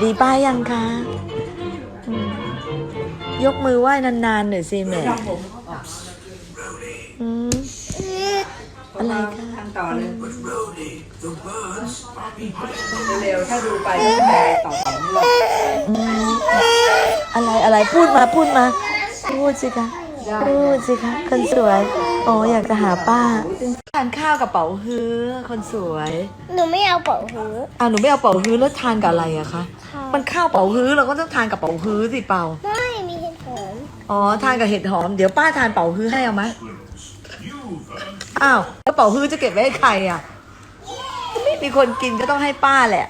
ดีป้ายังคะอืมยกมือไหว้นานๆหน่อยสิแม่อืมอะไรคะทำต่อเลย เร็วๆถ้าดูไปก็ไม่ได้ต่อต่อไม่หรอกอะไรอะไรพูดมาพูดมา พูดสิคะ พูดสิคะคนสวย โอ้อยากจะหาป้าทานข้าวกับเป๋าฮื้อคนสวย หนูไม่เอาเป๋าหืออ่าหนูไม่เอาเป๋าฮื้อแล้วทานกับอะไรอะคะมันข้าวเป๋าฮื้อเราก็ต้องทานกับเป๋าฮื้อสิเปาไม่มีเห็ดหอมอ๋อทานกับเห็ดหอมเดี๋ยวป้าทานเป๋าฮื้อให้เอาไหมอ้าวแล้วเป๋าฮื้อจะเก็บไว้ให้ใครอะไม่มีคนกินก็ต้องให้ป้าแหละ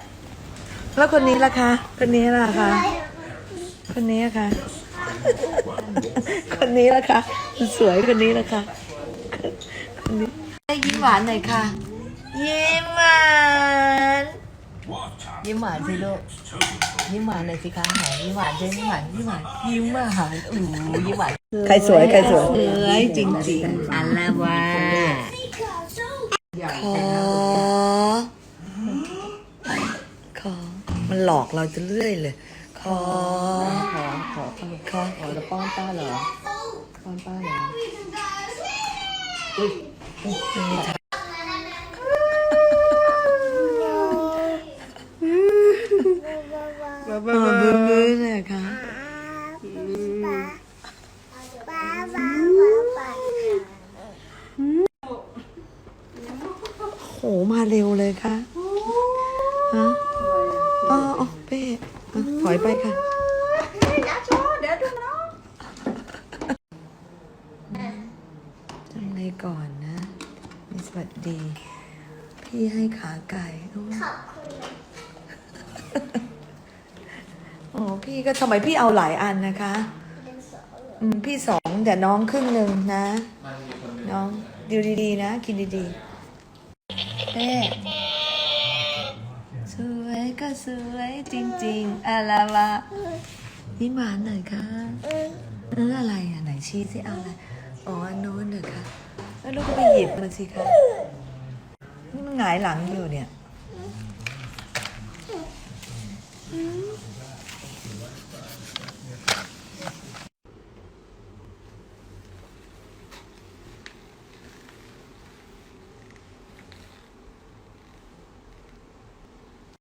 แล้วคนนี้ล่ะคะ คนนี้ล่ะคะ คนนี้อะคะ คนนี้ล่ะคะ สวยคนนี้ล่ะคะ คนนี้ให้ยิ้มหวานหน่อยค่ะ ยิ้มหวาน ยิ้มหวานสิลูก ยิ้มหวานหน่อยสิคะหอมยิ้มหวานใช่ยิ้มหวานยิ้มหวาน ยิ้มหวานอู้ยิ้มหวานใครสวยใครสวยสวยจริงๆอันละว่าขอ ขอ มันหลอกเราจะเรื่อยเลย ขอ ขอ ขอ ขอขอจะป้อนป้าเหรอ ป้อนป้าเหรอ บ้าบ้าบื้อบื้อเลยค่ะป้าป้าป้าป้าโหมาเร็วเลยค่ะฮะอ๋ออ๋อเป้อะถอยไปค่ะเดี๋ยวดูน้องทำไงก่อนนะมี สวัสดี พี่ให้ขาไก่โอ้โอ้พี่ก็ทำไมพี่เอาหลายอันนะคะอืมพี่สองแต่น้องครึ่งหนึ่งนะน้องดูดีๆนะ กินดีๆเป้สวยก็สวยจริงๆอะไรวะนี่หวานหน่อยค่ะ เอออะไรอะไหนชี้สิเอาอะไรอ๋ออันโน้นเหรอคะ แล้วลูกก็ไปหยิบมันสิคะนี่มันหงายหลังอยู่เนี่ย